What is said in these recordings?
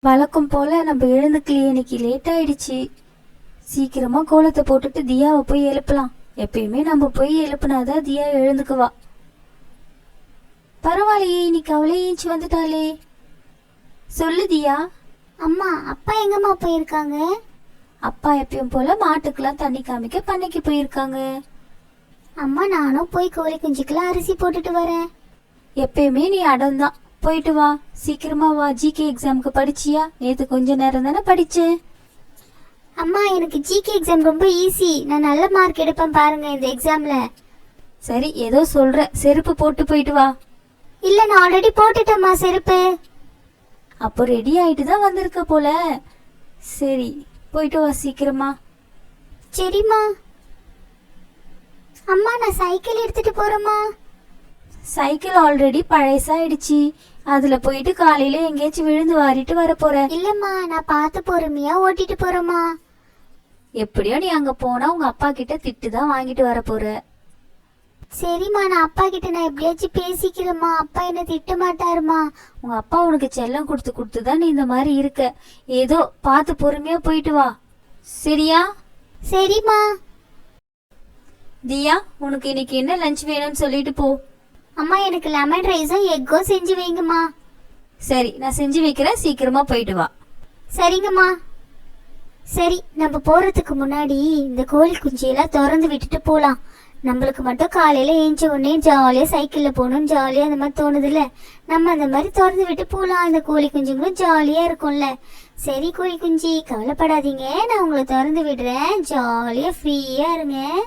வழக்கம் போல நம்ம எழுந்துக்கலையே இன்னைக்கு லேட் ஆயிடுச்சு. சீக்கிரமா கோலத்தை போட்டுட்டு தியாவை போய் எழுப்பலாம். எப்பயுமே நம்ம போய் எழுப்புனாதான் தியா எழுந்துக்குவா. பரவாயில்லையே இன்னைக்கு அவளே ஏஞ்சி வந்துட்டாளே. சொல்லு தியா. அம்மா அப்பா எங்கம்மா போயிருக்காங்க? அப்பா எப்பயும் போல மாட்டுக்கெல்லாம் தண்ணி காமிக்க பண்ணைக்கு போயிருக்காங்க. அம்மா நானும் போய் கோழி குஞ்சுக்கெல்லாம் அரிசி போட்டுட்டு வரேன். எப்பயுமே நீ அடம்தான். போயிட்டு வா. சீக்கிரமா வா. ஜிகே எக்ஸாமுக்கு படிச்சியா? நேத்து கொஞ்ச நேரம் தானே படிச்சேன். அம்மா எனக்கு ஜிகே எக்ஸாம் ரொம்ப ஈஸி நான் நல்ல மார்க் எடுப்பேன் பாருங்க இந்த எக்ஸாம்ல சரி ஏதோ சொல்ற. செருப்பு போட்டு போயிட்டு வா. இல்ல நான் ஆல்ரெடி போட்டுட்டேம்மா செருப்பு. அப்போ ரெடி ஆயிட்டு தான் வந்திருக்க போல. சரி போயிட்டு வா சீக்கிரமா. சரிம்மா. அம்மா நான் சைக்கிள் எடுத்துட்டு போறேம்மா. Cycle already பழசாயிடுச்சு. அதுல போயிட்டு காலையில எங்கேயாச்சும் விழுந்து வாரிட்டு வர போற இல்லம்மா நான் பார்த்து பொறுமையா ஓட்டிட்டு போறேம்மா. எப்படியோ நீ அங்க போனா உங்க அப்பா கிட்ட திட்டு தான் வாங்கிட்டு வர போற சரிம்மா நான் அப்பா கிட்ட நான் எப்படியாச்சும் பேசிக்கிறேம்மா. அப்பா என்ன திட்ட மாட்டாருமா உங்க அப்பா உனக்கு செல்லம் கொடுத்து கொடுத்து தான் நீ இந்த மாதிரி இருக்க. ஏதோ பார்த்து பொறுமையா போயிட்டு வா. சரியா? சரிம்மா. தியா உனக்கு இன்னைக்கு என்ன லஞ்ச் வேணும்னு சொல்லிட்டு போ. அம்மா எனக்கு லெமன் ரைஸும் எக்கும் செஞ்சு வைங்கம்மா. சரி நான் செஞ்சு வைக்கிறேன். சீக்கிரமா போயிட்டு வா. சரிங்கம்மா. சரி நம்ம போறதுக்கு முன்னாடி இந்த கோழி குஞ்சியெல்லாம் திறந்து விட்டுட்டு போலாம். நம்மளுக்கு மட்டும் காலையில ஏஞ்ச உடனே ஜாலியா சைக்கிள்ல போகணும் ஜாலியா அந்த மாதிரி தோணுதுல்ல. நம்ம அந்த மாதிரி திறந்து விட்டு போலாம். இந்த கோழி குஞ்சுங்களும் ஜாலியா இருக்கும்ல. சரி கோழி குஞ்சு கவலைப்படாதீங்க. நான் உங்களை திறந்து விடுறேன். ஜாலியா ஃப்ரீயா இருங்க.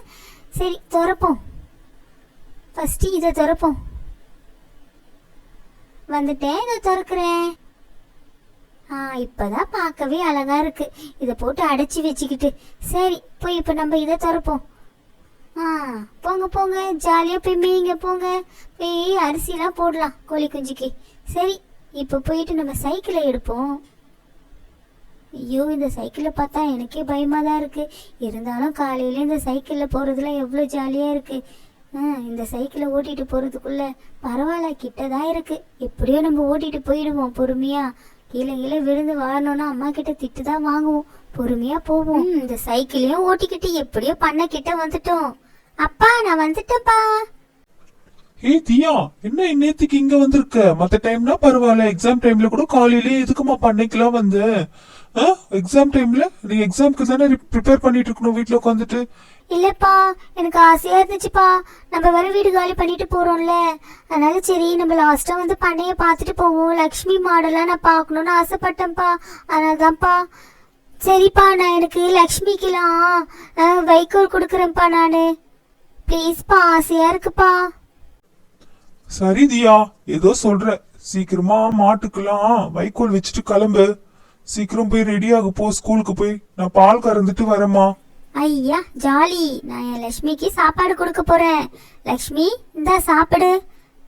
சரி திறப்போம். ஃபஸ்ட்டு இதை திறப்போம். வந்துட்டேன் இதை திறக்கிறேன். ஆ இப்போதான் பார்க்கவே அழகா இருக்கு. இதை போட்டு அடைச்சி வச்சுக்கிட்டு. சரி போய் இப்போ நம்ம இதை திறப்போம். ஆ போங்க போங்க. ஜாலியாக போய் மேய்ங்க போங்க. போய் அரிசிலாம் போடலாம் கோழி குஞ்சுக்கு. சரி இப்போ போயிட்டு நம்ம சைக்கிளை எடுப்போம். ஐயோ இந்த சைக்கிளை பார்த்தா எனக்கே பயமாக தான் இருக்குது இருந்தாலும் காலையில் இந்த சைக்கிளில் போகிறதுலாம் எவ்வளோ ஜாலியாக இருக்குது இந்த சைக்கிளை ஓட்டிட்டு போறதுக்குள்ள பரவாயில்ல கிட்டதான் இருக்கு. எப்படியோ நம்ம ஓட்டிட்டு போயிடுவோம் பொறுமையா. கீழே கீழே விழுந்து வாழணும்னா அம்மா கிட்ட திட்டு தான் வாங்குவோம். பொறுமையா போவோம். இந்த சைக்கிளையும் ஓட்டிக்கிட்டு எப்படியோ பண்ண கிட்ட வந்துட்டோம். அப்பா நான் வந்துட்டேன்ப்பா. ஏய் தியா என்ன இன்னேத்துக்கு இங்க வந்திருக்க? மத்த டைம்னா பரவாயில்ல எக்ஸாம் டைம்ல கூட காலையிலே எதுக்குமா பண்ணைக்கெல்லாம் வந்து? எக்ஸாம் டைம்ல நீ எக்ஸாம்க்கு தானே ப்ரிப்பேர் பண்ணிட்டு இருக்கணும் வீட்ல உட்காந்துட்டு இல்லப்பா எனக்கு ஆசையா இருந்துச்சுப்பா. நம்ம வர வீடு காலி பண்ணிட்டு போறோம்ல. அதனால சரி நம்ம லாஸ்டா வந்து பண்ணைய பார்த்துட்டு போவோம். லக்ஷ்மி மாடெல்லாம் நான் பார்க்கணுன்னு ஆசைப்பட்டேன்ப்பா. அதனால தான்ப்பா சரிப்பா நான் எனக்கு லக்ஷ்மிக்கெல்லாம் வைக்கோல் கொடுக்குறேன்ப்பா நானு. ப்ளீஸ்ப்பா ஆசையா இருக்குப்பா. சரி தியா. ஏதோ சொல்ற. சீக்கிரமா மாட்டுக்கெல்லாம் வைக்கோல் வச்சுட்டு கிளம்பு. சீக்கிரம் போய் ரெடி ஆக போ ஸ்கூலுக்கு போய். நான் பால் கறந்துட்டு வரேம்மா. ஐயா ஜாலி. நான் என் லக்ஷ்மிக்கு சாப்பாடு கொடுக்க போறேன். லக்ஷ்மி இந்தா சாப்பிடு.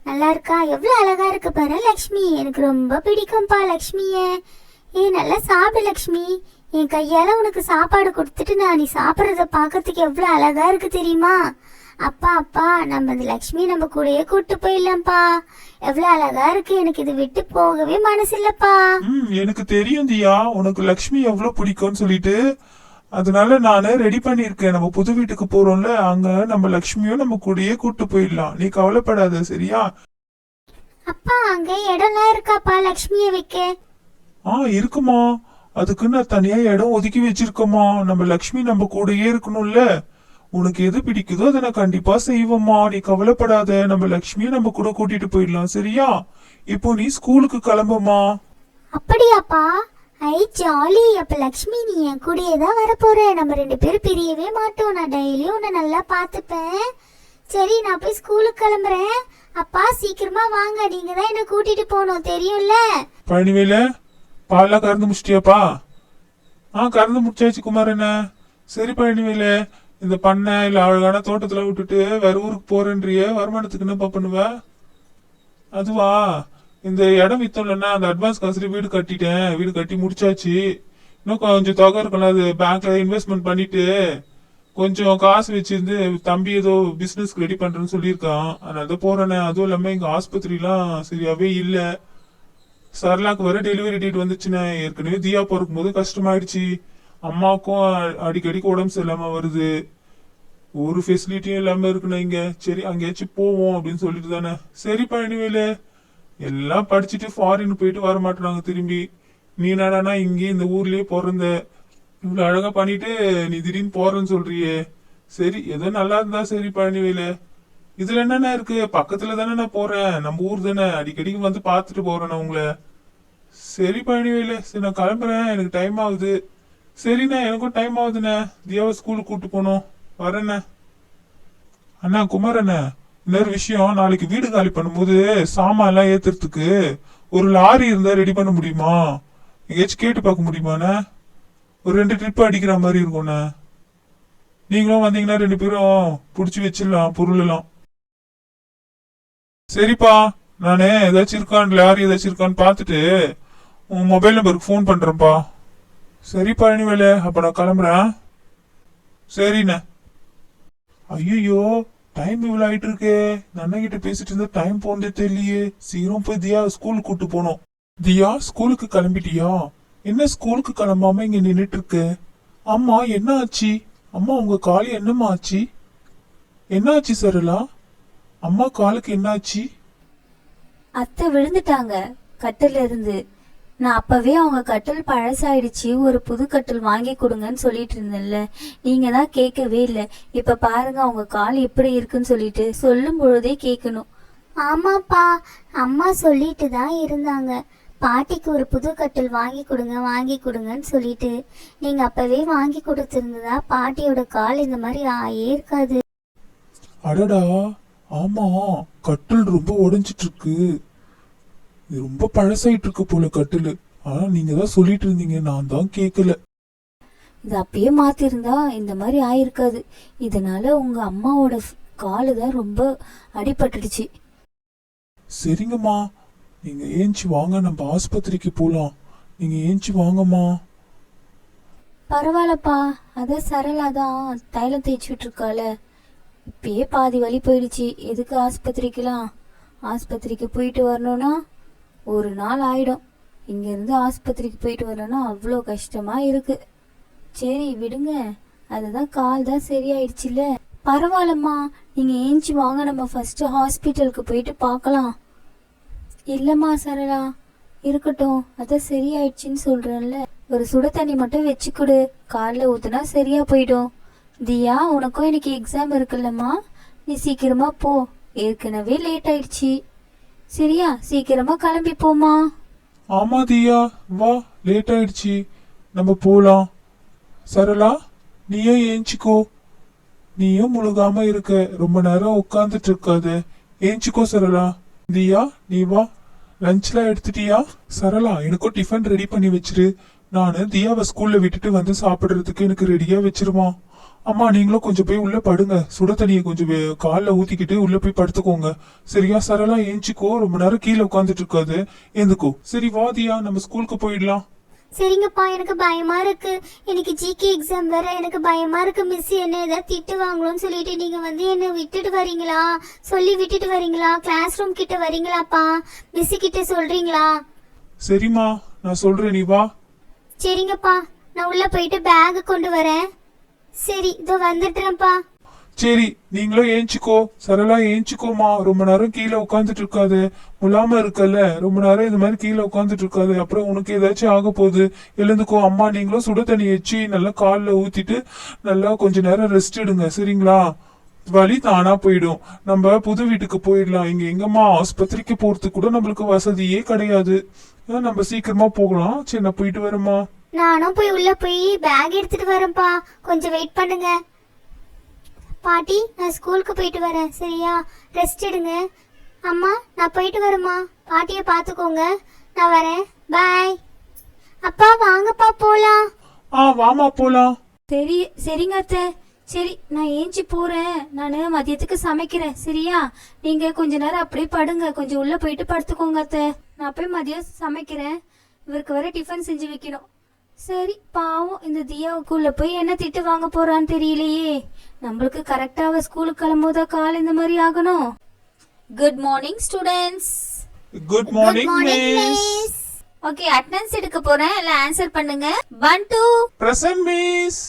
நல்லா இருக்கா? எவ்வளோ அழகா இருக்கு பாரு லக்ஷ்மி. எனக்கு ரொம்ப பிடிக்கும்பா லக்ஷ்மிய. ஏ நல்லா சாப்பிடு லக்ஷ்மி. என் கையால உனக்கு சாப்பாடு கொடுத்துட்டு நான் நீ சாப்பிட்றத பார்க்கறதுக்கு எவ்வளோ அழகா இருக்கு தெரியுமா? அப்பா அப்பா நம்ம இந்த லக்ஷ்மி நம்ம கூடயே கூட்டு போயிடலாம்ப்பா. எவ்வளவு அழகா இருக்கு. எனக்கு இது விட்டு போகவே மனசு இல்லப்பா எனக்கு தெரியும் தியா. உனக்கு லக்ஷ்மி எவ்வளவு பிடிக்கும்னு சொல்லிட்டு அதனால நானு ரெடி பண்ணிருக்கேன் நம்ம புது வீட்டுக்கு போறோம்ல அங்க நம்ம லக்ஷ்மியும் நம்ம கூடயே கூட்டு போயிடலாம். நீ கவலைப்படாத சரியா? அப்பா அங்க இடம்லாம் இருக்காப்பா லக்ஷ்மியை வைக்க? ஆ இருக்குமா. அதுக்கு நான் தனியா இடம் ஒதுக்கி வச்சிருக்கோமா நம்ம லக்ஷ்மி நம்ம கூடயே இருக்கணும்ல. உனக்கு எது பிடிக்குதோ அதை நான் கண்டிப்பா செய்வோம்மா. நீ கவலைப்படாத நம்ம லக்ஷ்மியை நம்ம கூட கூட்டிட்டு போயிடலாம் சரியா? இப்போ நீ ஸ்கூலுக்கு கிளம்புமா அப்படியாப்பா? ஐ ஜாலி. அப்ப லக்ஷ்மி நீ என் கூடயே தான் வரப்போற. நம்ம ரெண்டு பேரும் பிரியவே மாட்டோம். நான் டெய்லியும் உன்னை நல்லா பார்த்துப்பேன். சரி நான் போய் ஸ்கூலுக்கு கிளம்புறேன். அப்பா சீக்கிரமா வாங்க. நீங்க தான் என்ன கூட்டிட்டு போகணும். தெரியும்ல? பழனிவேல பால்லாம் கறந்து முடிச்சிட்டியாப்பா? ஆ கறந்து முடிச்சாச்சு குமார் என்ன சரி பழனிவேல இந்த பண்ணை இல்ல அழகான தோட்டத்துல விட்டுட்டு வேற ஊருக்கு போறேன்றிய. வருமானத்துக்கு என்னப்பா பண்ணுவ? அதுவா? இந்த இடம் வித்தோம்லன்னா அந்த அட்வான்ஸ் காசுல வீடு கட்டிட்டேன். வீடு கட்டி முடிச்சாச்சு. இன்னும் கொஞ்சம் தொகை இருக்கணும் அது பேங்க்ல இன்வெஸ்ட்மெண்ட் பண்ணிட்டு கொஞ்சம் காசு வச்சிருந்து தம்பி ஏதோ பிஸ்னஸ் ரெடி பண்றேன்னு சொல்லியிருக்கான். அதனால தான் போறேனே அதுவும் இல்லாம எங்க ஆஸ்பத்திரிலாம் சரியாவே இல்லை. சரலாக்கு வர டெலிவரி டேட் வந்துச்சுண்ணே. ஏற்கனவே தியா பிறக்கும் போது கஷ்டமாயிடுச்சு. அம்மாவுக்கும் அடிக்கடிக்கு உடம்பு சரியில்லாம வருது. ஒரு ஃபெசிலிட்டியும் இல்லாம இருக்குண்ணே இங்க. சரி அங்கேயாச்சும் போவோம் அப்படின்னு சொல்லிட்டு தானே சரி இனிவேலு எல்லாம் படிச்சுட்டு ஃபாரின் போயிட்டு வர மாட்டாங்க திரும்பி. நீ என்னடானா இங்கே இந்த ஊர்லயே பிறந்த. இவ்வளோ அழகா பண்ணிட்டு நீ திடீர்னு போறேன்னு சொல்றியே. சரி ஏதோ நல்லா இருந்தா சரி பழனிவேலு. இதுல என்னென்ன இருக்கு? பக்கத்துல தானே நான் போறேன். நம்ம ஊர் தானே. அடிக்கடிக்கு வந்து பார்த்துட்டு போறேன் நான் உங்களை. சரி பழனிவேலு சரி நான் கிளம்புறேன். எனக்கு டைம் ஆகுது. சரிண்ணே எனக்கும் டைம் ஆகுதுண்ணே. தியாவை ஸ்கூலுக்கு கூப்பிட்டு போகணும். வரேண்ணே. அண்ணா குமாரண்ணே இன்னொரு விஷயம் நாளைக்கு வீடு காலி பண்ணும்போது சாமான் எல்லாம் ஏத்துறதுக்கு ஒரு லாரி இருந்தா ரெடி பண்ண முடியுமா? எங்கேயாச்சும் கேட்டு பார்க்க முடியுமாண்ணே? ஒரு ரெண்டு ட்ரிப் அடிக்கிற மாதிரி இருக்கும்ண்ணே. நீங்களும் வந்தீங்கன்னா ரெண்டு பேரும் புடிச்சு வச்சிடலாம் பொருள் எல்லாம். சரிப்பா நானு ஏதாச்சும் இருக்கான்னு லாரி ஏதாச்சும் இருக்கான்னு பார்த்துட்டு உன் மொபைல் நம்பருக்கு ஃபோன் பண்றேன்ப்பா. சரி பழனிவேலு அப்ப நான் கிளம்புறேன். சரிண்ணே. ஐயோ டைம் இவ்வளோ ஆயிட்டு இருக்கே இந்த அண்ணன் கிட்ட பேசிட்டு இருந்தா டைம் போனதே தெரியலையே. சீக்கிரம் போய் தியா ஸ்கூலுக்கு கூட்டு போனோம். தியா ஸ்கூலுக்கு கிளம்பிட்டியா? என்ன ஸ்கூலுக்கு கிளம்பாம இங்க நின்றுட்டு இருக்கு அம்மா என்ன ஆச்சு? அம்மா உங்க காலு என்னம்மா ஆச்சு? என்ன ஆச்சு சரளா? அம்மா காலுக்கு என்ன ஆச்சு? அத்தை விழுந்துட்டாங்க. கட்டில இருந்து நான் அப்பவே அவங்க கட்டில் பழசாயிடுச்சு ஒரு புது கட்டில் வாங்கி கொடுங்கன்னு சொல்லிட்டு இருந்தேன்ல. நீங்க தான் கேட்கவே இல்லை. இப்ப பாருங்க அவங்க கால் எப்படி இருக்குன்னு சொல்லிட்டு சொல்லும் பொழுதே கேட்கணும். ஆமாப்பா அம்மா சொல்லிட்டு தான் இருந்தாங்க. பாட்டிக்கு ஒரு புது கட்டில் வாங்கி கொடுங்க வாங்கி கொடுங்கன்னு சொல்லிட்டு. நீங்க அப்பவே வாங்கி கொடுத்திருந்ததா பாட்டியோட கால் இந்த மாதிரி ஆயே இருக்காது. அடடா ஆமா கட்டில் ரொம்ப உடைஞ்சிட்டு இருக்கு. இது ரொம்ப பழசாயிட்டு இருக்கு போல கட்டில். ஆனா நீங்க தான் சொல்லிட்டு இருந்தீங்க நான் தான் கேட்கல இது அப்பயே மாத்திருந்தா இந்த மாதிரி ஆயிருக்காது. இதனால உங்க அம்மாவோட காலு தான் ரொம்ப அடிபட்டுடுச்சு. சரிங்கம்மா. நீங்க ஏஞ்சி வாங்க. நம்ம ஆஸ்பத்திரிக்கு போலாம். நீங்க ஏஞ்சி வாங்கம்மா. பரவாயில்லப்பா. அதான் சரளா தான் தைலம் தேய்ச்சிட்டு இருக்கால இப்பயே பாதி வலி போயிடுச்சு. எதுக்கு ஆஸ்பத்திரிக்கெல்லாம்? ஆஸ்பத்திரிக்கு போயிட்டு வரணும்னா ஒரு நாள் ஆயிடும். இங்கேருந்து ஆஸ்பத்திரிக்கு போயிட்டு வரணும்னா அவ்வளோ கஷ்டமாக இருக்கு. சரி விடுங்க. அதுதான் கால் தான் சரியாயிடுச்சுல்ல. பரவாயில்லம்மா. நீங்கள் ஏஞ்சி வாங்க. நம்ம ஃபஸ்ட்டு ஹாஸ்பிட்டலுக்கு போயிட்டு பார்க்கலாம். இல்லைம்மா சரளா. இருக்கட்டும். அதான் சரியாயிடுச்சின்னு சொல்கிறேன்ல ஒரு சுட தண்ணி மட்டும் வச்சு கொடு காலில் ஊற்றுனா சரியாக போயிடும். தியா உனக்கும் இன்னைக்கு எக்ஸாம் இருக்குல்லம்மா. நீ சீக்கிரமாக போ. ஏற்கனவே லேட் ஆயிடுச்சு. சரியா சீக்கிரமா கிளம்பி போமா ஆமா தியா. வா லேட் ஆயிடுச்சு. நம்ம போலாம். சரளா நீயும் ஏஞ்சிக்கோ. நீயும் முழுகாம இருக்க. ரொம்ப நேரம் உட்கார்ந்துட்டு இருக்காத. ஏஞ்சிக்கோ சரளா. தியா நீ வா. லஞ்ச்லாம் எடுத்துட்டியா? சரளா எனக்கும் டிஃபன் ரெடி பண்ணி வச்சிரு. நான் தியாவை ஸ்கூல்ல விட்டுட்டு வந்து சாப்பிடுறதுக்கு எனக்கு ரெடியா வச்சிருமா அம்மா நீங்களும் கொஞ்சம் போய் உள்ள படுங்க. சுட தண்ணியை கொஞ்சம் கால்ல ஊத்திக்கிட்டு உள்ள போய் படுத்துக்கோங்க. சரியா? சரளா ஏஞ்சிக்கோ. ரொம்ப நேரம் கீழே உட்காந்துட்டு இருக்காது. எழுந்துக்கோ சரி வா தியா. நம்ம ஸ்கூலுக்கு போயிடலாம். சரிங்கப்பா. எனக்கு பயமா இருக்கு. எனக்கு ஜிகே எக்ஸாம் வேற. எனக்கு பயமா இருக்கு மிஸ் என்ன ஏதாவது திட்டு வாங்கணும்னு சொல்லிட்டு நீங்க வந்து என்ன விட்டுட்டு வரீங்களா? சொல்லி விட்டுட்டு வரீங்களா? கிளாஸ் ரூம் கிட்ட வரீங்களாப்பா? மிஸ் கிட்ட சொல்றீங்களா? சரிம்மா. நான் சொல்றேன். நீ வா. சரிங்கப்பா. நான் உள்ள போயிட்டு பேக் கொண்டு வரேன். சரி இதோ வந்துட்டுறேன்ப்பா சரி நீங்களும் ஏஞ்சிக்கோ. சரளா ஏஞ்சிக்கோமா ரொம்ப நேரம் கீழே உட்காந்துட்டு இருக்காது முலாம இருக்கல ரொம்ப நேரம் இது மாதிரி கீழே உட்காந்துட்டு இருக்காது அப்புறம் உனக்கு ஏதாச்சும் ஆக போகுது. எழுந்துக்கோ. அம்மா நீங்களும் சுட தண்ணி வச்சு நல்லா காலில் ஊத்திட்டு நல்லா கொஞ்ச நேரம் ரெஸ்ட் எடுங்க. சரிங்களா? வலி தானா போயிடும். நம்ம புது வீட்டுக்கு போயிடலாம். இங்க எங்கம்மா? ஆஸ்பத்திரிக்கு போறதுக்கு கூட நம்மளுக்கு வசதியே கிடையாது. நம்ம சீக்கிரமா போகலாம். சரி நான் போயிட்டு வரேம்மா. நானும் போய் உள்ள போய் பேக் எடுத்துட்டு வரேன்ப்பா. கொஞ்சம் வெயிட் பண்ணுங்க. பாட்டி நான் ஸ்கூலுக்கு போயிட்டு வரேன். சரியா? ரெஸ்ட் எடுங்க. அம்மா நான் போயிட்டு வரேம்மா. பாட்டியை பார்த்துக்கோங்க. நான் வரேன். பாய் அப்பா வாங்கப்பா போலாம். ஆ வாமா போலாம். சரி சரிங்க அத்தை. சரி நான் ஏஞ்சி போறேன். நான் மதியத்துக்கு சமைக்கிறேன். சரியா? நீங்க கொஞ்ச நேரம் அப்படியே படுங்க. கொஞ்சம் உள்ள போயிட்டு படுத்துக்கோங்க அத்தை. நான் போய் மதியம் சமைக்கிறேன். இவருக்கு வர டிஃபன் செஞ்சு வைக்கணும். சரி பாவம். இந்த தியாவுக்குள்ள போய் என்ன திட்டு வாங்க போறான்னு தெரியலையே. நம்மளுக்கு கரெக்டா அவ ஸ்கூலுக்கு கிளம்போதா கால் இந்த மாதிரி ஆகணும். Good morning students good morning miss okay attendance எடுக்க போறேன். எல்லாம் ஆன்சர் பண்ணுங்க. Pandu present miss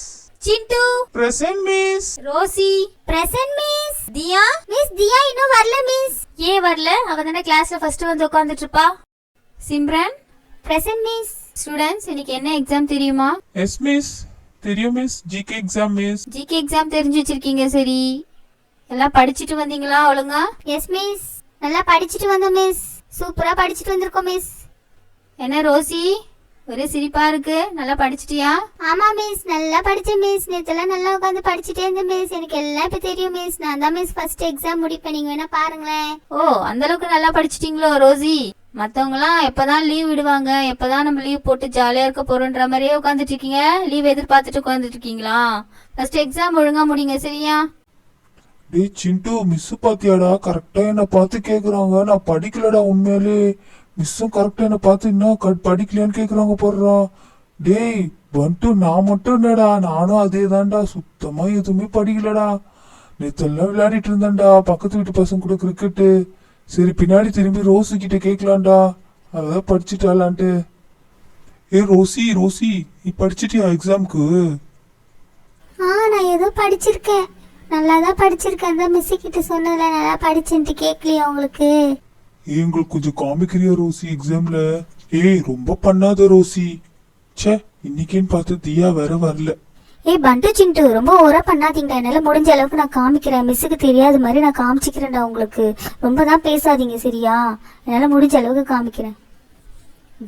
Chintu present miss Rosy present miss Diya miss Diya இன்னும் வரல மிஸ் ஏன் வரல? அவ தானே கிளாஸ்ல ஃபர்ஸ்ட் வந்து உட்காந்துட்டு இருப்பா. சிம்ரன் பிரசன்ட் மிஸ் ஸ்டூடெண்ட்ஸ் இன்னைக்கு என்ன எக்ஸாம் தெரியுமா? எஸ் மிஸ் தெரியும் miss GK exam miss GK exam தெரிஞ்சு வச்சிருக்கீங்க சரி. எல்லாம் படிச்சிட்டு வந்தீங்களா ஒழுங்கா? எஸ் மிஸ் நல்லா படிச்சிட்டு வந்தோம் மிஸ் சூப்பரா படிச்சிட்டு வந்திருக்கோம் மிஸ் என்ன ரோசி? ஒரே சிரிப்பா இருக்கு. நல்லா படிச்சிட்டியா? ஆமா மிஸ் நல்லா படிச்சேன் மிஸ் நேத்தெல்லாம் நல்லா உட்காந்து படிச்சுட்டே இருந்தேன் மிஸ் எனக்கு எல்லாம் இப்ப தெரியும் மிஸ் நான் தான் மிஸ் ஃபர்ஸ்ட் எக்ஸாம் முடிப்பேன். நீங்க வேணா பாருங்களேன். ஓ அந்த அளவுக்கு நல்லா படிச்சிட்டீங்களோ ரோசி? மற்றவங்கெல்லாம் எப்போ தான் லீவ் விடுவாங்க எப்போ தான் நம்ம லீவ் போட்டு ஜாலியாக இருக்க போகிறோன்ற மாதிரியே உட்காந்துட்டு இருக்கீங்க. லீவ் எதிர்பார்த்துட்டு உட்காந்துட்டு இருக்கீங்களா? எக்ஸாம் ஒழுங்கா முடிங்க சரியா? டேய் சிண்டு மிஸ் பாத்தியாடா? கரெக்டா என்ன பார்த்து கேக்குறாங்க. நான் படிக்கலடா உண்மையிலே. மிஸ்ஸும் கரெக்டா என்ன பார்த்து இன்னும் க- படிக்கலையான்னு கேக்குறாங்க போடுறா. டேய் வந்துட்டு நான் மட்டும் என்னடா நானும் அதே தான்டா சுத்தமா எதுவுமே படிக்கலடா. நேத்தெல்லாம் விளையாடிட்டு இருந்தேன்டா. பக்கத்து வீட்டு பசங்க கூட கிரிக்கெட்டு சரி பின்னாடி திரும்பி ரோஸு கிட்ட கேட்கலான்டா அதான் படிச்சுட்டாலான்ட்டு ஏ ரோசி ரோசி நீ படிச்சிட்டியா எக்ஸாம்க்கு ஆ நான் ஏதோ படிச்சிருக்கேன். நல்லா தான் படிச்சிருக்கேன். தான் மிஸ் கிட்ட சொன்னல நல்லா படிச்சேன்ட்டு கேட்கலையா உங்களுக்கு? ஏய், எங்களுக்கு கொஞ்சம் காமிக்கிறியா ரோசி எக்ஸாம்ல ஏய் ரொம்ப பண்ணாத ரோசி. ச்சே இன்னைக்குன்னு பார்த்து தியா வேற வரல. ஏய் பண்டு சிண்டு ரொம்ப ஓரா பண்ணாதீங்க. என்னால் முடிஞ்ச அளவுக்கு நான் காமிக்கிறேன். மிஸ்ஸுக்கு தெரியாத மாதிரி நான் காமிச்சிக்கிறேன்டா உங்களுக்கு. ரொம்ப தான் பேசாதீங்க சரியா? என்னால் முடிஞ்ச அளவுக்கு காமிக்கிறேன்.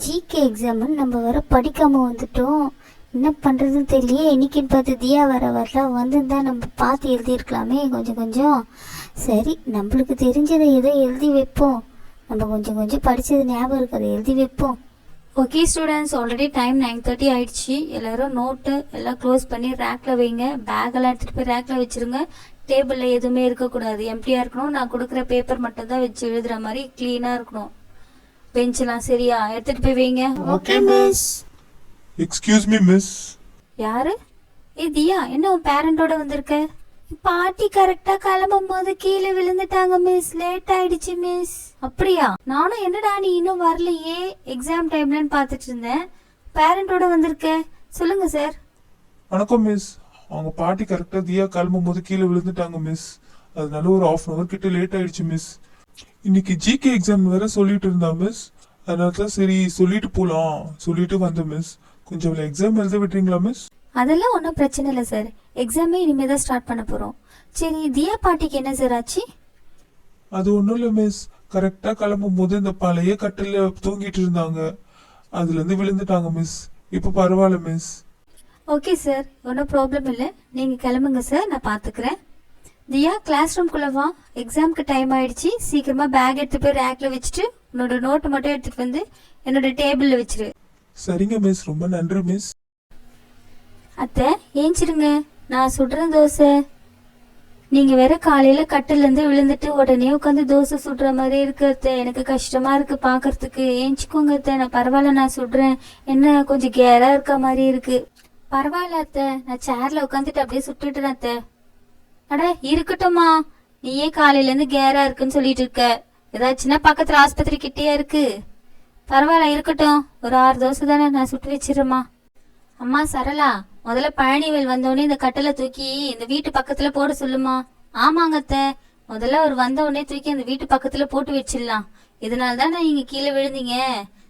ஜிகே எக்ஸாம்னு நம்ம வர படிக்காம வந்துட்டோம். என்ன பண்ணுறதுன்னு தெரியலையே. என்னைக்குன்னு பார்த்து தியா வர வரல. வந்துருந்தா நம்ம பார்த்து எழுதியிருக்கலாமே கொஞ்சம் கொஞ்சம். சரி நம்மளுக்கு தெரிஞ்சதை ஏதோ எழுதி வைப்போம். நம்ம கொஞ்சம் கொஞ்சம் படித்தது ஞாபகம் இருக்கு அதை எழுதி வைப்போம். Okay students already time nine thirty ஆயிடுச்சு. எல்லாரும் நோட்டு எல்லாம் க்ளோஸ் பண்ணி ரேக்ல வைங்க. பேக் எல்லாம் எடுத்துட்டு போய் ரேக்ல வச்சிருங்க. டேபிள்ல எதுவுமே இருக்கக்கூடாது. எம்டியா இருக்கணும். நான் கொடுக்குற பேப்பர் மட்டும் தான் வச்சு எழுதுற மாதிரி க்ளீனா இருக்கணும். பெஞ்செல்லாம் சரியா? எடுத்துட்டு போய் வைங்க. Okay miss excuse me miss யாரு? ஏ தியா என்ன உன் பேரண்டோட வந்திருக்க? பாட்டி கரெக்டா கிளம்பும் போது கீழே விழுந்துட்டாங்க மிஸ் லேட் ஆயிடுச்சு மிஸ் அப்படியா? நானும் என்னடா நீ இன்னும் வரலையே? எக்ஸாம் டைம்லன்னு பார்த்துட்டு இருந்தேன். பேரண்டோட வந்திருக்க? சொல்லுங்க சார் வணக்கம் மிஸ் அவங்க பாட்டி கரெக்டா தியா கிளம்பும் போது கீழே விழுந்துட்டாங்க மிஸ் அதனால ஒரு ஆஃப் அன் அவர் கிட்ட லேட் ஆயிடுச்சு மிஸ் இன்னைக்கு ஜிகே எக்ஸாம் வேற சொல்லிட்டு இருந்தா மிஸ் அதனால தான் சரி சொல்லிட்டு போலாம். சொல்லிட்டு வந்தேன் மிஸ் கொஞ்சம் எக்ஸாம் எழுத விட்டுறீங்களா மிஸ் அதெல்லாம் ஒன்றும் பிரச்சனை இல்லை சார் எக்ஸாமே இனிமேல் தான் ஸ்டார்ட் பண்ண போகிறோம் சரி தியா பாட்டிக்கு என்ன சார் ஆச்சு? அது ஒன்றும் இல்லை மிஸ் கரெக்டாக கிளம்பும் போது இந்த பழைய கட்டில தூங்கிட்டு இருந்தாங்க. அதுலேருந்து விழுந்துட்டாங்க மிஸ் இப்போ பரவாயில்ல மிஸ் ஓகே சார் ஒன்றும் ப்ராப்ளம் இல்லை. நீங்கள் கிளம்புங்க சார் நான் பார்த்துக்கிறேன் தியா கிளாஸ் ரூம்குள்ளே வா. எக்ஸாம்க்கு டைம் ஆயிடுச்சு. சீக்கிரமாக பேக் எடுத்து போய் ரேக்கில் வச்சுட்டு உன்னோட நோட்டு மட்டும் எடுத்துகிட்டு வந்து என்னோட டேபிளில் வச்சிரு. சரிங்க மிஸ் ரொம்ப நன்றி மிஸ் அத்தை ஏஞ்சிருங்க. நான் சுடுறேன் தோசை. நீங்க வேற காலையில கட்டிலேருந்து விழுந்துட்டு உடனே உட்காந்து தோசை சுடுற மாதிரி இருக்கு அத்தை. எனக்கு கஷ்டமா இருக்கு பாக்குறதுக்கு. ஏஞ்சிக்கோங்க அத்தை. நான் பரவாயில்ல நான் சுடுறேன். என்ன கொஞ்சம் கேரா இருக்க மாதிரி இருக்கு. பரவாயில்ல அத்தை. நான் சேர்ல உட்காந்துட்டு அப்படியே சுட்டுட்டேன் அத்தை. அட இருக்கட்டும்மா. நீயே காலையில இருந்து கேரா இருக்குன்னு சொல்லிட்டு இருக்க. ஏதாச்சுன்னா பக்கத்துல ஆஸ்பத்திரி கிட்டேயே இருக்கு. பரவாயில்ல இருக்கட்டும். ஒரு ஆறு தோசை தானே நான் சுட்டு வச்சிடுறேம்மா. அம்மா சரளா. முதல்ல பழனிவேல் வந்தோடனே இந்த கட்டலை தூக்கி இந்த வீட்டு பக்கத்துல போட சொல்லுமா. ஆமாங்க அத்தை. முதல்ல அவர் வந்த உடனே தூக்கி அந்த வீட்டு பக்கத்துல போட்டு வச்சிடலாம். இதனால தான் நீங்க கீழே விழுந்தீங்க.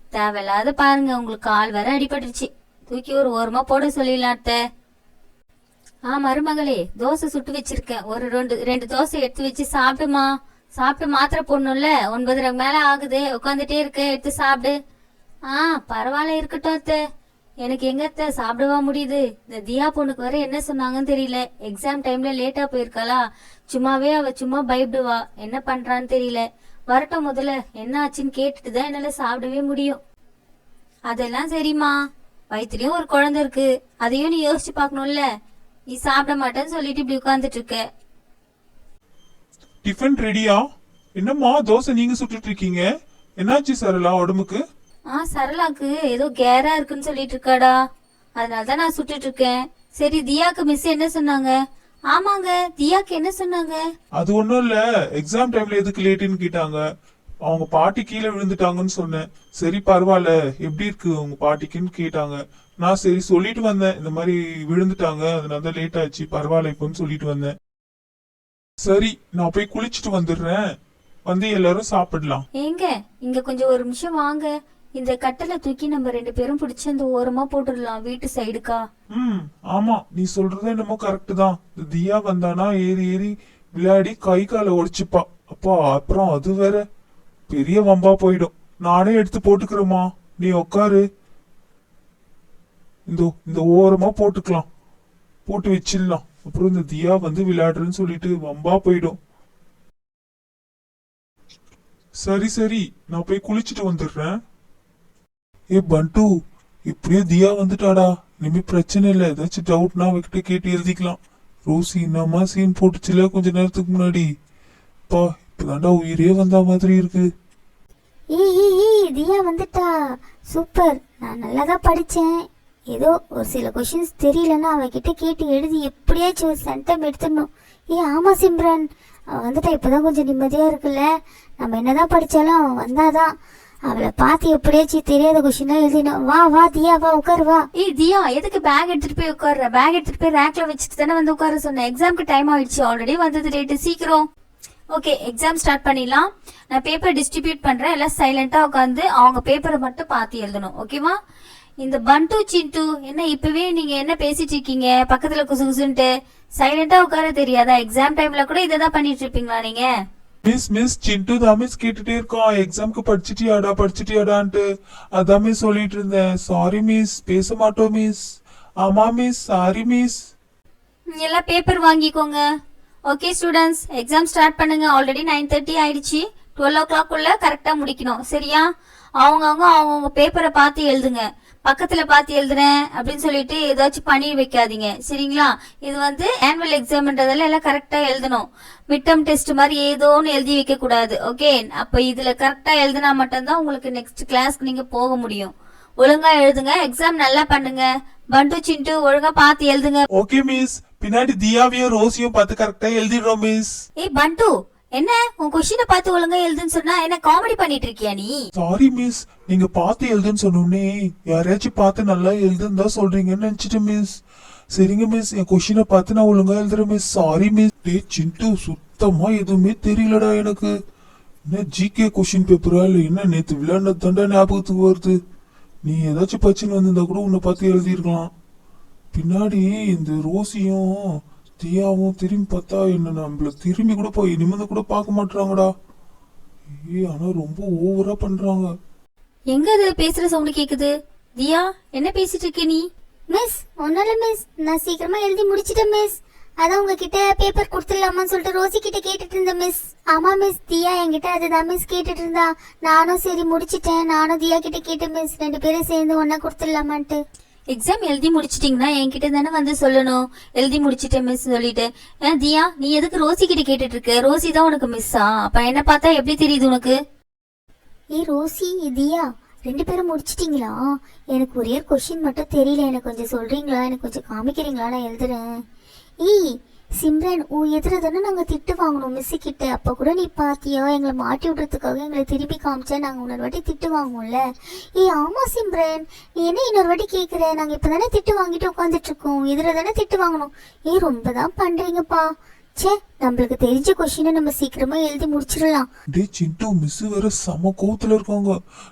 தேவையில்லாத பாருங்க உங்களுக்கு கால் வர அடிபட்டுருச்சு. தூக்கி ஒரு ஓரமா போட சொல்லிடலாம் அத்தை. ஆ மருமகளே தோசை சுட்டு வச்சிருக்கேன். ஒரு ரெண்டு ரெண்டு தோசை எடுத்து வச்சு சாப்பிடுமா. சாப்பிட்டு மாத்திரை போடணும்ல. ஒன்பதரை மேல ஆகுது. உட்காந்துட்டே இருக்க எடுத்து சாப்பிடு. ஆ பரவாயில்ல இருக்கட்டும் அத்தை. எனக்கு எங்கத்த சாப்பிடவா முடியுது? இந்த தியா பொண்ணுக்கு வர என்ன சொன்னாங்கன்னு தெரியல. எக்ஸாம் டைம்ல லேட்டா போயிருக்காளா? சும்மாவே அவ சும்மா பயப்படுவா. என்ன பண்றான்னு தெரியல. வரட்டும் முதல்ல. என்ன ஆச்சுன்னு கேட்டுட்டு தான் என்னால சாப்பிடவே முடியும். அதெல்லாம் சரிம்மா. வயிற்றுலயும் ஒரு குழந்தை இருக்கு. அதையும் நீ யோசிச்சு பார்க்கணும்ல. நீ சாப்பிட மாட்டேன்னு சொல்லிட்டு இப்படி உட்கார்ந்துட்டு இருக்க. டிஃபன் ரெடியா என்னம்மா தோசை நீங்க சுட்டுட்டு இருக்கீங்க? என்னாச்சு சரளா உடம்புக்கு? ஆ சரளாக்கு ஏதோ கேரா இருக்குன்னு சொல்லிட்டு இருக்காடா அதனால தான் நான் சுட்டுட்டு இருக்கேன் சரி தியாக்கு மிஸ் என்ன சொன்னாங்க? ஆமாங்க தியாக்கு என்ன சொன்னாங்க? அது ஒண்ணும் இல்ல. எக்ஸாம் டைம்ல எதுக்கு லேட்டுன்னு கேட்டாங்க. அவங்க பாட்டி கீழே விழுந்துட்டாங்கன்னு சொன்னேன். சரி பரவாயில்ல. எப்படி இருக்கு உங்க பாட்டிக்குன்னு கேட்டாங்க. நான் சரி சொல்லிட்டு வந்தேன். இந்த மாதிரி விழுந்துட்டாங்க. அதனால தான் லேட் ஆச்சு. பரவாயில்ல இப்போன்னு சொல்லிட்டு வந்தேன். சரி நான் போய் குளிச்சுட்டு வந்துடுறேன். வந்து எல்லாரும் சாப்பிடலாம். ஏங்க இங்க கொஞ்சம் ஒரு நிமிஷம் வாங்க. இந்த கட்டளை தூக்கி நம்ம ரெண்டு பேரும் பிடிச்சி அந்த ஓரமா போட்டுடலாம் வீட்டு சைடுக்கா ம் ஆமா. நீ சொல்றது என்னமோ கரெக்ட் தான். இந்த தியா வந்தானா ஏறி ஏறி விளையாடி கை காலை ஒடிச்சுப்பா. அப்பா அப்புறம் அது வேற பெரிய வம்பா போயிடும். நானே எடுத்து போட்டுக்கிறேம்மா. நீ உக்காரு. இந்த இந்த ஓரமா போட்டுக்கலாம். போட்டு வச்சிடலாம். அப்புறம் இந்த தியா வந்து விளையாடுறேன்னு சொல்லிட்டு வம்பா போயிடும். சரி சரி. நான் போய் குளிச்சுட்டு வந்துடுறேன். ஏ பண்டு இப்படியே தியா வந்துட்டாடா. இனிமே பிரச்சனை இல்லை. ஏதாச்சும் டவுட்னா அவகிட்ட கேட்டு எழுதிக்கலாம். ரோசி என்னம்மா சீன் போட்டுச்சுல கொஞ்ச நேரத்துக்கு முன்னாடி? பா இப்பதாண்டா உயிரே வந்த மாதிரி இருக்கு. ஏய் ஏய் ஏய் தியா வந்துட்டா. சூப்பர். நான் நல்லா தான் படித்தேன் ஏதோ ஒரு சில கொஷின்ஸ் தெரியலன்னா அவகிட்ட கேட்டு எழுதி எப்படியாச்சும் ஒரு சென்டம் எடுத்துடணும். ஏய் ஆமா சிம்ரன். அவன் வந்துட்டா இப்போதான் கொஞ்சம் நிம்மதியாக இருக்குல்ல. நம்ம என்னதான் படித்தாலும் அவன் வந்தாதான். அவளை பார்த்து எப்படியாச்சும் தெரியாத கொஷினா எழுதினா வா வா தியா வா உட்காரு வா. ஏய் தியா எதுக்கு பேக் எடுத்துட்டு போய் உட்கார்ற? பேக் எடுத்துட்டு போய் ரேக்ல வச்சுட்டு தானே வந்து உட்கார சொன்னேன் எக்ஸாம்க்கு டைம் ஆயிடுச்சு. ஆல்ரெடி வந்தது ரேட்டு சீக்கிரம். ஓகே எக்ஸாம் ஸ்டார்ட் பண்ணிடலாம். நான் பேப்பர் டிஸ்ட்ரிபியூட் பண்றேன். எல்லாம் சைலண்டா உட்காந்து அவங்க பேப்பரை மட்டும் பார்த்து எழுதணும். ஓகேவா இந்த பண்டு சிண்டு என்ன இப்பவே நீங்க என்ன பேசிட்டு இருக்கீங்க? பக்கத்துல குசு குசுன்ட்டு. சைலண்டா உட்கார தெரியாதா? எக்ஸாம் டைம்ல கூட இதை தான் பண்ணிட்டு இருப்பீங்களா நீங்க? மிஸ் மிஸ் சிண்டு தான் மிஸ் கேட்டுட்டே இருக்கோம் எக்ஸாம்க்கு படிச்சிட்டியாடா படிச்சிட்டியாடான்ட்டு. அதான் மிஸ் சொல்லிட்டு இருந்தேன் சாரி மிஸ் பேச மாட்டோம் மிஸ் ஆமா மிஸ் சாரி மிஸ் எல்லாம் பேப்பர் வாங்கிக்கோங்க. ஓகே ஸ்டூடெண்ட்ஸ் எக்ஸாம் ஸ்டார்ட் பண்ணுங்க. ஆல்ரெடி நைன் தேர்ட்டி ஆயிடுச்சு. டுவெல் ஓ கிளாக் உள்ள கரெக்டா முடிக்கணும். சரியா? அவங்கவுங்க அவங்கவுங்க பேப்பரை பார்த்து எழுதுங்க. பக்கத்துல பார்த்து எழுதுறேன் அப்படின்னு சொல்லிட்டு ஏதாச்சும் பண்ணி வைக்காதீங்க. சரிங்களா? இது வந்து ஆனுவல் எக்ஸாம்ன்றதால எல்லாம் கரெக்டா எழுதணும். மிட்டம் டெஸ்ட் மாதிரி ஏதோன்னு எழுதி வைக்க கூடாது ஓகே அப்ப இதுல கரெக்டா எழுதினா மட்டும்தான் உங்களுக்கு நெக்ஸ்ட் கிளாஸ்க்கு நீங்க போக முடியும். ஒழுங்கா எழுதுங்க. எக்ஸாம் நல்லா பண்ணுங்க. பண்டு சிண்டு ஒழுங்கா பார்த்து எழுதுங்க. ஓகே மிஸ் பின்னாடி தியாவையும் ரோசியும் பார்த்து கரெக்டா எழுதிடுறோம் மிஸ் ஏய் பண்டு என்ன? உன் கொஸ்டினை பார்த்து ஒழுங்கா எழுதுன்னு சொன்னா என்ன காமெடி பண்ணிட்டு இருக்கியா நீ? சாரி மிஸ் நீங்க பார்த்து எழுதுன்னு சொன்னோடனே யாரையாச்சும் பார்த்து நல்லா எழுதுன்னு தான் சொல்றீங்கன்னு நினைச்சிட்டேன் மிஸ் சரிங்க மிஸ் என் கொஷினை பார்த்து நான் ஒழுங்கா எழுதுறேன் மிஸ் சாரி மிஸ் டே சிண்டு. சுத்தமா எதுவுமே தெரியலடா எனக்கு. என்ன ஜிகே கொஷின் பேப்பரா இல்ல என்ன நேத்து விளையாண்டது தாண்டா ஞாபகத்துக்கு வருது. நீ ஏதாச்சும் பச்சின்னு வந்திருந்தா கூட உன்னை பார்த்து எழுதியிருக்கலாம். பின்னாடி இந்த ரோசியும் தியாவும் திரும்பி பார்த்தா என்ன நம்மள திரும்பி கூட போய் நிமிர்ந்து கூட பார்க்க மாட்டாங்கடா ஏய் ஆனா ரொம்ப ஓவரா பண்றாங்க. எங்க அது பேசுற சவுண்ட் கேக்குது? தியா என்ன பேசிட்டு இருக்க நீ? மிஸ் இல்லை மிஸ். நான் சீக்கிரமா எழுதி முடிச்சிட்டேன் மிஸ். அதான் உங்ககிட்ட பேப்பர் கொடுத்துடலாமான்னு சொல்லிட்டு ரோசி கிட்ட கேட்டுட்டு இருந்தேன் மிஸ். ஆமா மிஸ் தியா என்கிட்ட அதுதான் மிஸ் கேட்டுட்டு இருந்தா. நானும் சரி முடிச்சிட்டேன். நானும் தியா கிட்ட கேட்டேன் மிஸ். ரெண்டு பேரும் சேர்ந்து ஒண்ணா கொடுத்துடலாமான்ட்டு. எக்ஸாம் எழுதி முடிச்சிட்டிங்கன்னா என்கிட்ட தானே வந்து சொல்லணும். எழுதி முடிச்சிட்டேன் மிஸ் சொல்லிட்டு. ஏன் தியா நீ எதுக்கு ரோசி கிட்ட கேட்டுட்டு இருக்க ரோசி தான் உனக்கு மிஸ்ஸா அப்ப என்ன பார்த்தா எப்படி தெரியுது உனக்கு? ஏ ரோசி தியா ரெண்டு பேரும் முடிச்சிட்டிங்களா? எனக்கு ஒரே கொஷின் மட்டும் தெரியல. எனக்கு கொஞ்சம் சொல்றீங்களா? எனக்கு கொஞ்சம் காமிக்கிறீங்களா? நான் எழுதுறேன். ஈ சிம்ரன் உன் எதிர தானே நாங்கள் திட்டு வாங்கணும் மிஸ்ஸு கிட்ட. அப்போ கூட நீ பார்த்தியோ எங்களை மாட்டி விடுறதுக்காக எங்களை திருப்பி காமிச்சா நாங்கள் இன்னொரு வாட்டி திட்டு வாங்குவோம்ல? ஏய் ஆமாம் சிம்ரன். நீ என்ன இன்னொரு வாட்டி கேட்குற நாங்கள் இப்போ தானே திட்டு வாங்கிட்டு உட்காந்துட்ருக்கோம் எதிர தானே திட்டு வாங்கணும். ஏய் ரொம்ப தான் பண்ணுறீங்கப்பா ச்சே நம்மளுக்கு தெரிஞ்ச கொஷினை நம்ம சீக்கிரமா எழுதி முடிச்சிடலாம். டே சிண்டு மிஸ் வேற செம கோவத்துல இருக்காங்க.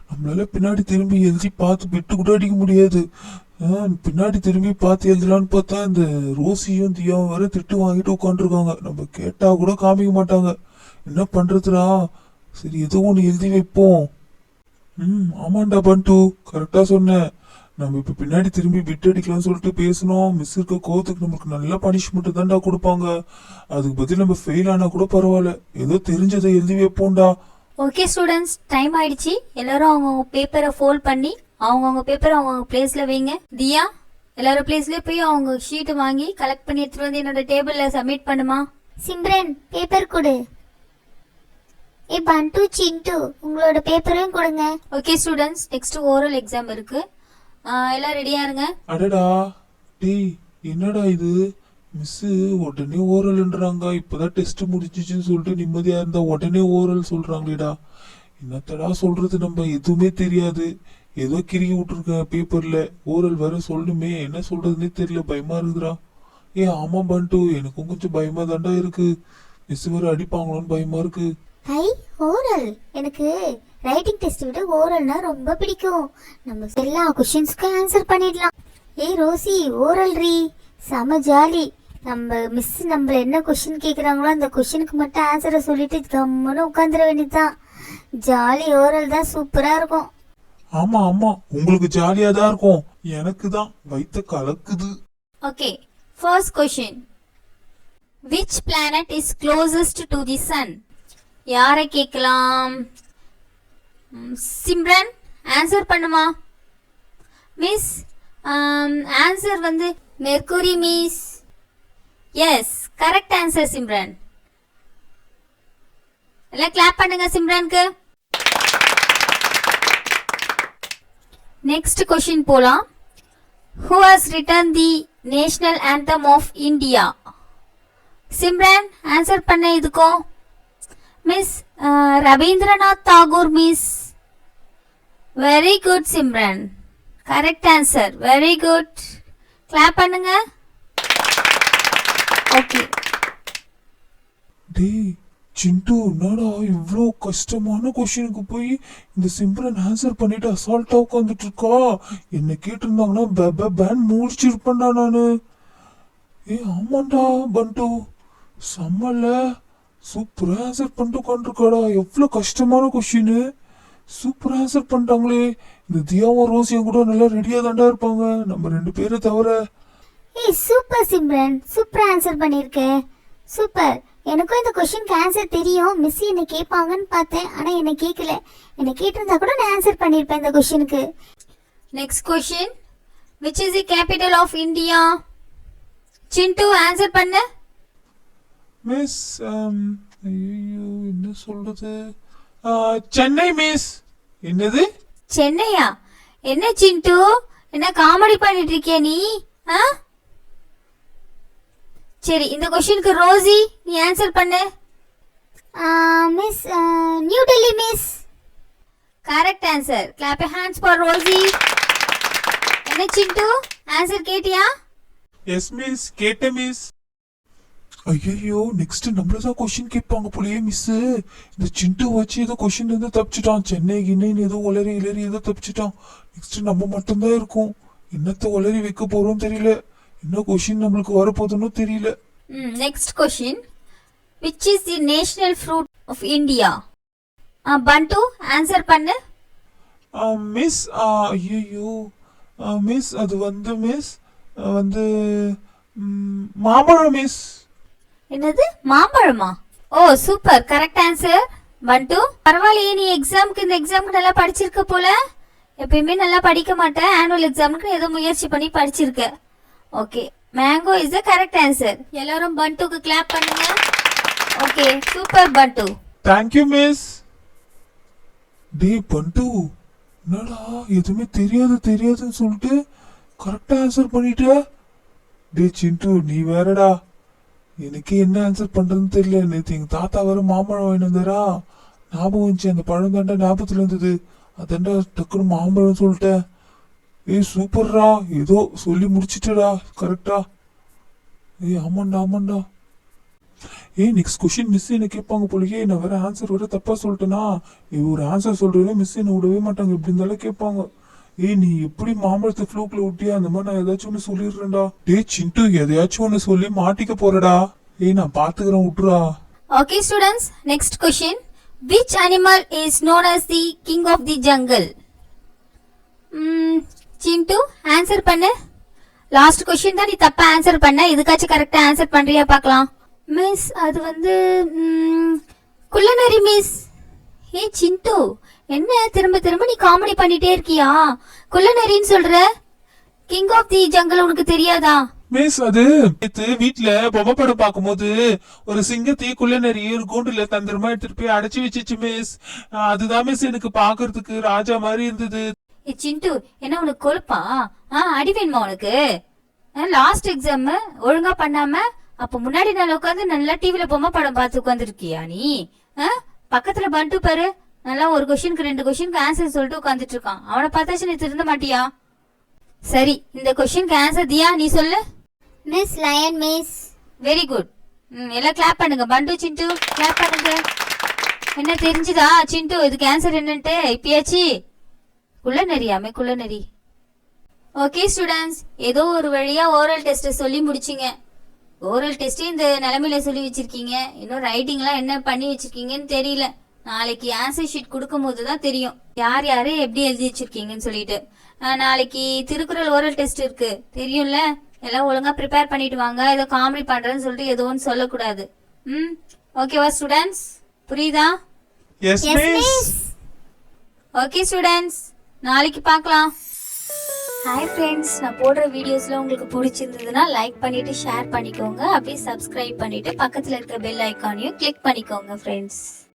நம்மளால பின்னாடி திரும்பி எழுதி பார்த்து பெட்டு கூட அடிக்க முடியாது. பின்னாடி திரும்பி பார்த்து எழுதலான்னு பார்த்தா இந்த ரோசியும் தியாவும் வேற திட்டு வாங்கிட்டு உட்காந்துருக்காங்க நம்ம கேட்டா கூட காமிக்க மாட்டாங்க. என்ன பண்றதுடா? சரி ஏதோ ஒன்று எழுதி வைப்போம். ம் ஆமாண்டா பண்டு. கரெக்டாக சொன்னேன் நம்ம இப்போ பின்னாடி திரும்பி பிட் அடிக்கலாம்னு சொல்லிட்டு பேசணும் மிஸ் இருக்க கோவத்துக்கு நமக்கு நல்ல பனிஷ்மெண்ட் தான்டா கொடுப்பாங்க. அதுக்கு பதில் நம்ம ஃபெயில் ஆனால் கூட பரவாயில்ல. ஏதோ தெரிஞ்சதை எழுதி வைப்போம்டா. ஓகே ஸ்டூடெண்ட்ஸ் டைம் ஆயிடுச்சு. எல்லாரும் அவங்க பேப்பரை ஃபோல்ட் பண்ணி அவங்கவுங்க பேப்பரை அவங்கவுங்க பிளேஸ்ல வைங்க. தியா எல்லாரும் பிளேஸ்லயே போய் அவங்க ஷீட் வாங்கி கலெக்ட் பண்ணி எடுத்துட்டு வந்து என்னோட டேபிள்ல சப்மிட் பண்ணுமா? சிம்ரன் பேப்பர் கொடு. ஏ பண்டு சிண்டு உங்களோட பேப்பரையும் கொடுங்க. Okay students next oral exam இருக்கு. எல்லாம் ரெடியா இருங்க. அடடா டேய் என்னடா இது? மிஸ் உடனே ஓரல்ன்றாங்க இப்பதான் டெஸ்ட் முடிஞ்சிச்சுன்னு சொல்லிட்டு நிம்மதியா இருந்தா உடனே ஓரல் சொல்றாங்களேடா. என்னத்தடா சொல்றது நம்ம? எதுவுமே தெரியாது. ஏதோ கிறுக்கி விட்டுருக்கேன் பேப்பர்ல ஓரல் வேற சொல்லணுமே என்ன சொல்றதுன்னே தெரியல பயமா இருக்குதுடா. ஏ ஆமா பண்டு எனக்கும் கொஞ்சம் பயமா தாண்டா இருக்கு. மிஸ் வேற அடிப்பாங்களோன்னு பயமா இருக்கு. ஹை ஓரல். எனக்கு ரைட்டிங் டெஸ்ட் விட ஓரல்னா ரொம்ப பிடிக்கும். நம்ம எல்லா கொஷின்ஸ்க்கும் ஆன்சர் பண்ணிடலாம். ஏய் ரோசி ஓரல் ரீ. செம ஜாலி நம்ம மிஸ் நம்மள என்ன கொஷின் கேட்குறாங்களோ அந்த கொஷினுக்கு மட்டும் ஆன்சரை சொல்லிட்டு கம்முன்னு உட்காந்துட வேண்டியதுதான். ஜாலி ஓரல் தான் சூப்பராக இருக்கும். ஆமா ஆமா. உங்களுக்கு ஜாலியா தான் இருக்கும். எனக்கு தான். வயித்த கலக்குது. Okay first question which planet is closest to the sun யாரை கேட்கலாம்? சிம்ரன் ஆன்சர் பண்ணுமா? மிஸ் ஆன்சர் வந்து Mercury miss yes correct answer Simran. எல்லாம் கிளாப் பண்ணுங்க சிம்ரனுக்கு. நெக்ஸ்ட் கொஷின் போலாம். Who has written the national anthem of India Simran answer பண்ண இதுக்கும். Miss Rabindranath Tagore miss very good Simran correct answer very good clap பண்ணுங்க. Okay டேய் சிண்டு என்னடா இவ்வளோ கஷ்டமான கொஷினுக்கு போய் இந்த சிம்பிளன் ஆன்சர் பண்ணிட்டு அசால்ட்டாக உட்காந்துட்டு இருக்கா? என்ன கேட்டிருந்தாங்கன்னா பே பேன் முடிச்சிருப்பேன்டா நான். ஏ ஆமாண்டா பண்டு. செம்மல்ல. சூப்பராக ஆன்சர் பண்ணிட்டு உட்காந்துருக்காடா எவ்வளோ கஷ்டமான கொஷின் சூப்பர் ஆன்சர் பண்ணிட்டாங்களே. இந்த தியாவும் ரோசியும் கூட நல்லா ரெடியாக தாண்டா இருப்பாங்க. நம்ம ரெண்டு பேரை தவிர. ஏய் சூப்பர் சிம்ரன் சூப்பர் ஆன்சர் பண்ணியிருக்கேன் சூப்பர் எனக்கும் இந்த கொஷினுக்கு ஆன்சர் தெரியும். மிஸ் என்னை கேட்பாங்கன்னு பார்த்தேன். ஆனால் என்னை கேட்கல. என்னை கேட்டிருந்தா கூட நான் ஆன்சர் பண்ணியிருப்பேன் இந்த கொஷினுக்கு next question which is the capital of India Chintu answer பண்ணு. மிஸ் ஐயோ என்ன சொல்றது? சென்னை மிஸ் என்னது? சென்னையா? என்ன சிண்டு என்ன காமெடி பண்ணிட்டு இருக்கிய நீ? ஆ? சரி இந்த கொஸ்டினுக்கு ரோசி நீ ஆன்சர் பண்ணு. Miss New Delhi miss correct answer clap hands for Rosie என்ன சிண்டு? ஆன்சர் கேட்டியா? எஸ் மிஸ் கேட்ட மிஸ் ஐயோ நெக்ஸ்ட் நம்மள தான் கொஸ்டின் கேட்பாங்க போலயே மிஸ் இந்த சிண்டு வச்சு ஏதோ கொஸ்டின் இருந்து தப்பிச்சிட்டான். சென்னை கிண்ணைன்னு ஏதோ உளறி இளறி ஏதோ தப்பிச்சிட்டான். நெக்ஸ்ட் நம்ம மட்டும்தான் இருக்கும். என்னத்த உளறி வைக்க போறோம் தெரியல. என்ன கொஸ்டின் நம்மளுக்கு வரப்போகுதுன்னு தெரியல. Next question which is the national fruit of India பண்டு ஆன்சர் பண்ணு. மிஸ் ஐயோ மிஸ் அது வந்து மிஸ் வந்து மாம்பழம் மிஸ் என்னது? மாம்பழமா? ஓ சூப்பர் கரெக்ட் ஆன்சர் பண்டு பரவாயில்லையே நீ எக்ஸாமுக்கு இந்த எக்ஸாமுக்கு நல்லா படிச்சிருக்க போல. எப்பயுமே நல்லா படிக்க மாட்டேன். ஆனுவல் எக்ஸாமுக்கு ஏதோ முயற்சி பண்ணி படிச்சிருக்க. Okay mango is the correct answer எல்லாரும் பண்டுக்கு கிளாப் பண்ணுங்க. Okay super Bantu thank you miss டேய் பண்டு என்னடா எதுவுமே தெரியாது தெரியாதுன்னு சொல்லிட்டு கரெக்டா ஆன்சர் பண்ணிட்ட? டேய் சிண்டு நீ வேறடா. எனக்கு என்ன ஆன்சர் பண்றதுன்னு தெரியல. நேத்து எங்க தாத்தா வேற மாம்பழம் வாங்கிட்டு வந்தாரா? ஞாபகம் வந்துச்சு. அந்த பழம் தாண்டா ஞாபகத்துல இருந்தது. அதாண்டா டக்குனு மாம்பழம் சொல்லிட்டேன். ஏய் சூப்பர்ரா. ஏதோ சொல்லி முடிச்சிட்டடா. கரெக்டா ஏய் ஆமாண்டா ஆமாண்டா. ஏய் நெக்ஸ்ட் கொஷின் மிஸ் என்ன கேட்பாங்க போலயே. நான் வேற ஆன்சர் வேற தப்பா சொல்லிட்டேனா? ஒரு ஆன்சர் சொல்றதே மிஸ் என்ன விடவே மாட்டாங்க. எப்படி இருந்தாலும் கேட்பாங்க ஏய் நீ எப்படி மாம்பழத்தை ஃப்ளூக்ல விட்டியா அந்த மாதிரி நான் ஏதாச்சும் ஒன்று சொல்லிடுறேன்டா. டே சிண்டு எதையாச்சும் ஒன்று சொல்லி மாட்டிக்க போறடா. ஏய் நான் பாத்துக்கிறேன் விட்றா okay students next question which animal is known as the king of the jungle Chintu answer பண்ணு. லாஸ்ட் கொஸ்டின் தான் நீ தப்பா ஆன்சர் பண்ண. இதுக்காச்சும் கரெக்டா ஆன்சர் பண்றியா பார்க்கலாம். மிஸ் அது வந்து குள்ளநரி மிஸ் ஏ சிண்டு என்ன திரும்ப திரும்ப நீ காமெடி பண்ணிட்டே இருக்கியா? குள்ளநரின்னு சொல்ற. கிங் ஆஃப் தி ஜங்கல் உனக்கு தெரியாதா? மிஸ் அது நேத்து வீட்ல பொம்மை பார்க்கும்போது ஒரு சிங்கத்தையும் குள்ள நிறைய ஒரு கூண்டுல தந்திரமா எடுத்துட்டு போய் அடைச்சி வச்சிச்சு மிஸ் அதுதான் மிஸ் எனக்கு பாக்குறதுக்கு ராஜா மாதிரி இருந்தது. சிண்டு என்ன உனக்கு கொழுப்பா? ஆ அடி வேணுமா உனக்கு? லாஸ்ட் எக்ஸாம் ஒழுங்கா பண்ணாம அப்ப முன்னாடி நாள் உட்காந்து நல்லா டிவில பொம்மை படம் பார்த்து உட்காந்துருக்கியா நீ? ஆ? பக்கத்துல பண்டு பாரு. நல்லா ஒரு கொஸ்டினுக்கு ரெண்டு கொஸ்டினுக்கு ஆன்சர் சொல்லிட்டு உட்காந்துட்டு இருக்கான். அவனை பார்த்தாச்சு நீ திருந்த மாட்டியா? சரி இந்த கொஸ்டினுக்கு ஆன்சர் தியா நீ சொல்லு. Miss lion miss very good எல்லாம் கிளாப் பண்ணுங்க. பண்டு சிண்டு கிளாப் பண்ணுங்க. என்ன தெரிஞ்சுதா சிண்டு? இதுக்கு ஆன்சர் என்னன்ட்டு இப்பயாச்சு? குள்ள நெறியாமே குள்ள நெறி ஓகே ஸ்டூடெண்ட்ஸ் ஏதோ ஒரு வழியா ஓரல் டெஸ்ட்டை சொல்லி முடிச்சிங்க. ஓரல் டெஸ்ட் இந்த நிலைமையில சொல்லி வச்சிருக்கீங்க. இன்னும் ரைட்டிங்லாம் என்ன பண்ணி வச்சிருக்கீங்கன்னு தெரியல. நாளைக்கு ஆன்சர் ஷீட் கொடுக்கும்போது தான் தெரியும். யார் யாரு எப்படி எழுதி வச்சிருக்கீங்கன்னு சொல்லிட்டு. நாளைக்கு திருக்குறள் ஓரல் டெஸ்ட் இருக்கு. தெரியும்ல? எல்லாம் ஒழுங்கா ப்ரிப்பேர் பண்ணிட்டு வாங்க. ஏதோ காமெடி பண்றேன்னு சொல்லிட்டு ஏதோ ஒன்று சொல்லக்கூடாது. ம்? ஓகேவா ஸ்டூடெண்ட்ஸ் புரியுதா? ஓகே ஸ்டூடெண்ட்ஸ் நாளைக்கு பார்க்கலாம். ஹாய் ஃப்ரெண்ட்ஸ் நான் போடுற வீடியோஸ்ல உங்களுக்கு பிடிச்சிருந்ததுன்னா லைக் பண்ணிட்டு ஷேர் பண்ணிக்கோங்க. அப்படியே சப்ஸ்கிரைப் பண்ணிட்டு பக்கத்தில் இருக்க பெல் ஐக்கானையும் கிளிக் பண்ணிக்கோங்க ஃப்ரெண்ட்ஸ்